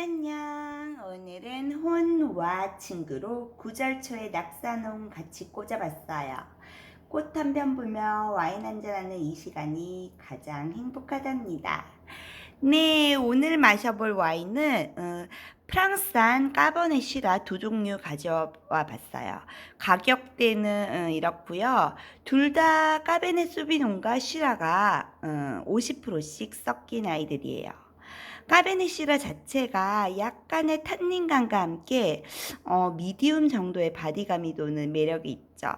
안녕. 오늘은 혼와 친구로 구절초에 낙사농 같이 꽂아봤어요. 꽃 한 편 보며 와인 한잔하는 이 시간이 가장 행복하답니다. 네, 오늘 마셔볼 와인은 어, 프랑스산 까버네 시라 두 종류 가져와 봤어요. 가격대는 어, 이렇고요. 둘 다 까베네 소비뇽과 시라가 어, 50%씩 섞인 아이들이에요. 까베네 시라 자체가 약간의 탄닌감과 함께 어, 미디움 정도의 바디감이 도는 매력이 있죠.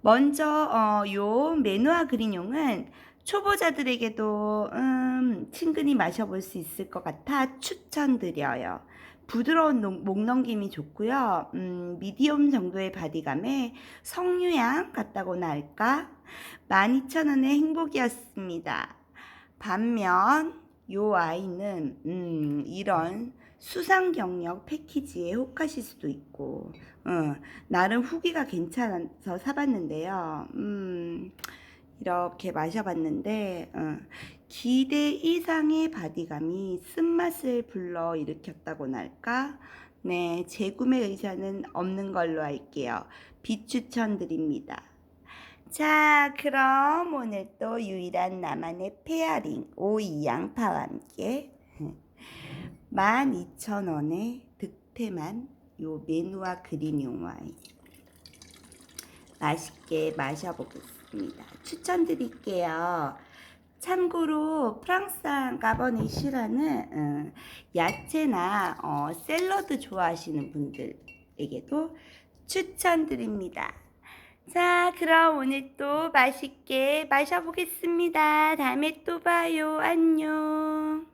먼저 어, 요 메누아 그린용은 초보자들에게도 음, 친근히 마셔볼 수 있을 것 같아 추천드려요. 부드러운 농- 목 넘김이 좋고요. 음, 미디움 정도의 바디감에 석류향 같다고나 할까? 12,000원의 행복이었습니다. 반면 요 아이는 음, 이런 수상 경력 패키지에 혹하실 수도 있고 어, 나름 후기가 괜찮아서 사봤는데요. 음, 이렇게 마셔봤는데 어, 기대 이상의 바디감이 쓴맛을 불러 일으켰다고나 할까? 네, 재구매 의사는 없는 걸로 할게요. 비추천 드립니다. 자, 그럼 오늘 또 유일한 나만의 페어링 오이 양파와 함께 12,000원의 득템한 요 메누와 그린용 와인 맛있게 마셔보겠습니다. 추천드릴게요. 참고로 프랑스산 까버네 시라는 어, 야채나 어, 샐러드 좋아하시는 분들에게도 추천드립니다. 자, 그럼 오늘 또 맛있게 마셔보겠습니다. 다음에 또 봐요. 안녕.